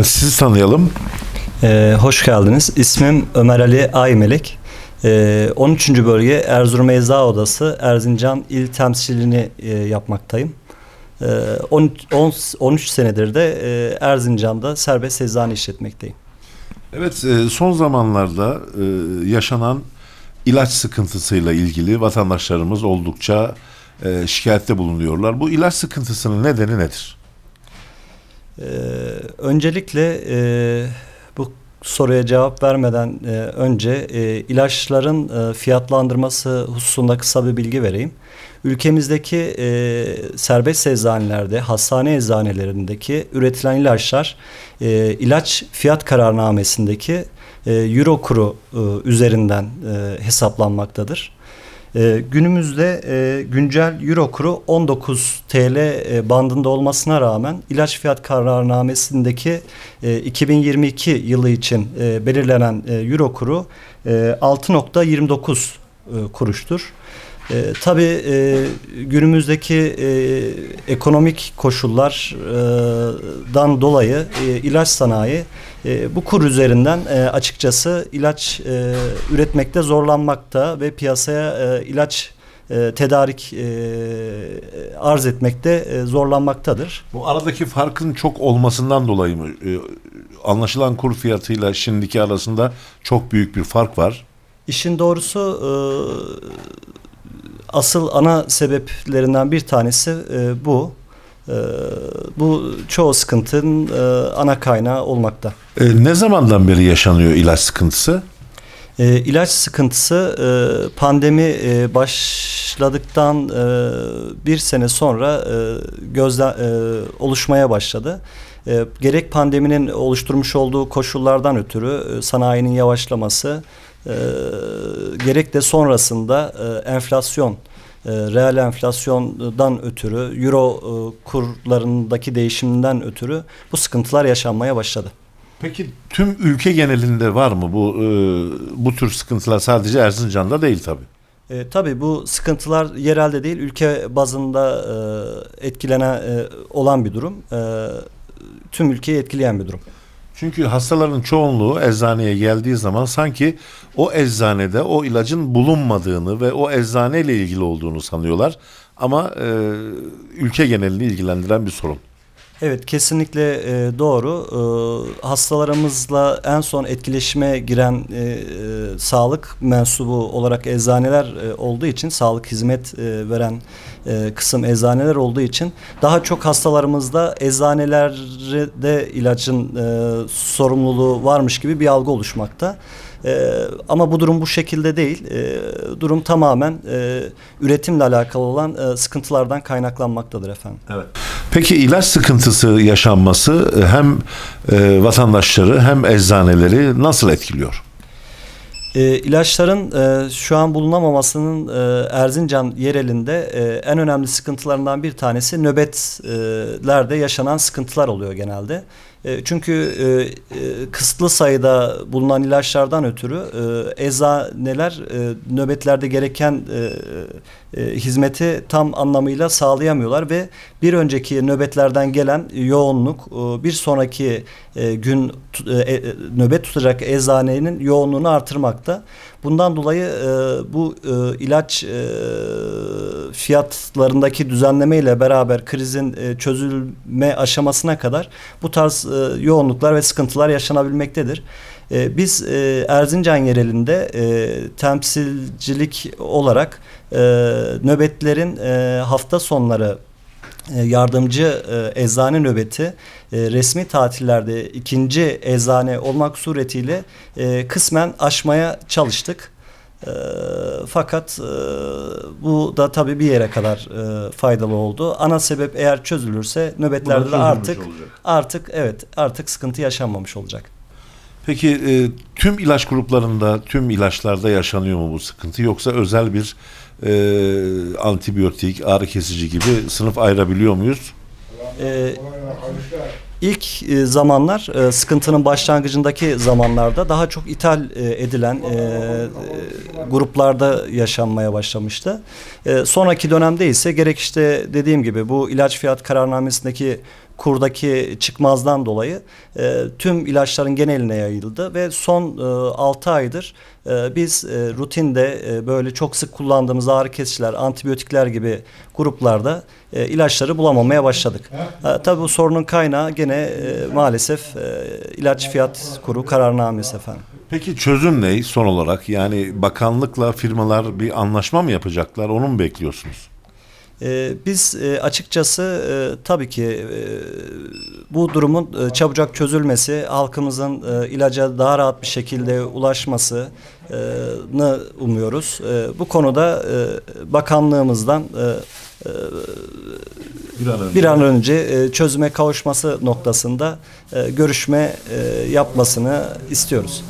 Sizi tanıyalım. Ee, hoş geldiniz. İsmim Ömer Ali Aymelek. Ee, 13. bölge Erzurum Ecza Odası Erzincan İl Temsilini e, yapmaktayım. Ee, 13, 10 13 senedir de e, Erzincan'da serbest eczane işletmekteyim. Evet, e, son zamanlarda e, yaşanan ilaç sıkıntısıyla ilgili vatandaşlarımız oldukça e, şikayette bulunuyorlar. Bu ilaç sıkıntısının nedeni nedir? Ee, öncelikle e, bu soruya cevap vermeden e, önce e, ilaçların e, fiyatlandırması hususunda kısa bir bilgi vereyim. Ülkemizdeki e, serbest eczanelerde, hastane eczanelerindeki üretilen ilaçlar e, ilaç fiyat kararnamesindeki e, euro kuru e, üzerinden e, hesaplanmaktadır. E, günümüzde e, güncel euro kuru 19 TL e, bandında olmasına rağmen ilaç fiyat kararnamesindeki e, 2022 yılı için e, belirlenen e, euro kuru e, 6.29 e, kuruştur. E, tabii e, günümüzdeki e, ekonomik koşullardan dolayı e, ilaç sanayi e, bu kur üzerinden e, açıkçası ilaç e, üretmekte zorlanmakta ve piyasaya e, ilaç e, tedarik e, arz etmekte e, zorlanmaktadır. Bu aradaki farkın çok olmasından dolayı mı? E, anlaşılan kur fiyatıyla şimdiki arasında çok büyük bir fark var. İşin doğrusu e, asıl ana sebeplerinden bir tanesi e, bu. E, bu çoğu sıkıntının e, ana kaynağı olmakta. E, ne zamandan beri yaşanıyor ilaç sıkıntısı? E, ilaç sıkıntısı e, pandemi e, başladıktan e, bir sene sonra e, gözle e, oluşmaya başladı. E, gerek pandeminin oluşturmuş olduğu koşullardan ötürü e, sanayinin yavaşlaması, e, gerek de sonrasında e, enflasyon, e, reel enflasyondan ötürü, euro e, kurlarındaki değişiminden ötürü bu sıkıntılar yaşanmaya başladı. Peki tüm ülke genelinde var mı bu e, bu tür sıkıntılar sadece Erzincan'da değil tabii. E, tabii bu sıkıntılar yerelde değil, ülke bazında e, etkilenen e, olan bir durum. E, tüm ülkeyi etkileyen bir durum. Çünkü hastaların çoğunluğu eczaneye geldiği zaman sanki o eczanede o ilacın bulunmadığını ve o eczaneyle ilgili olduğunu sanıyorlar. Ama e, ülke genelini ilgilendiren bir sorun. Evet kesinlikle e, doğru. E, hastalarımızla en son etkileşime giren e, e, sağlık mensubu olarak eczaneler e, olduğu için, sağlık hizmet e, veren e, kısım eczaneler olduğu için daha çok hastalarımızda eczanelerde ilacın e, sorumluluğu varmış gibi bir algı oluşmakta. E, ama bu durum bu şekilde değil. E, durum tamamen e, üretimle alakalı olan e, sıkıntılardan kaynaklanmaktadır efendim. Evet. Peki ilaç sıkıntısı yaşanması e, hem e, vatandaşları hem eczaneleri nasıl etkiliyor? E, ilaçların e, şu an bulunamamasının e, Erzincan yerelinde e, en önemli sıkıntılarından bir tanesi nöbetlerde yaşanan sıkıntılar oluyor genelde. E, çünkü e, e, kısıtlı sayıda bulunan ilaçlardan ötürü eczaneler nöbetlerde gereken hizmeti tam anlamıyla sağlayamıyorlar ve bir önceki nöbetlerden gelen yoğunluk bir sonraki gün nöbet tutacak eczanenin yoğunluğunu artırmakta. Bundan dolayı e, bu e, ilaç e, fiyatlarındaki düzenleme ile beraber krizin e, çözülme aşamasına kadar bu tarz e, yoğunluklar ve sıkıntılar yaşanabilmektedir. E, biz e, Erzincan yerelinde e, temsilcilik olarak e, nöbetlerin e, hafta sonları yardımcı e, eczane nöbeti e, resmi tatillerde ikinci eczane olmak suretiyle e, kısmen aşmaya çalıştık. E, fakat e, bu da tabii bir yere kadar e, faydalı oldu. Ana sebep eğer çözülürse nöbetlerde de artık olacak. artık evet artık sıkıntı yaşanmamış olacak. Peki e, tüm ilaç gruplarında, tüm ilaçlarda yaşanıyor mu bu sıkıntı yoksa özel bir e, antibiyotik, ağrı kesici gibi sınıf ayırabiliyor muyuz? E, İlk e, zamanlar e, sıkıntının başlangıcındaki zamanlarda daha çok ithal e, edilen gruplarda yaşanmaya başlamıştı. Sonraki dönemde ise gerek işte dediğim gibi bu ilaç fiyat kararnamesindeki kurdaki çıkmazdan dolayı e, tüm ilaçların geneline yayıldı ve son e, 6 aydır e, biz e, rutinde e, böyle çok sık kullandığımız ağrı kesiciler, antibiyotikler gibi gruplarda e, ilaçları bulamamaya başladık. E, tabii bu sorunun kaynağı gene e, maalesef e, ilaç fiyat kuru kararnamesi efendim. Peki çözüm ne son olarak? Yani bakanlıkla firmalar bir anlaşma mı yapacaklar? Onu mu bekliyorsunuz? Ee, biz e, açıkçası e, tabii ki e, bu durumun e, çabucak çözülmesi, halkımızın e, ilaca daha rahat bir şekilde ulaşmasını umuyoruz. E, bu konuda e, bakanlığımızdan e, Bir an önce. bir an önce çözüme kavuşması noktasında görüşme yapmasını istiyoruz.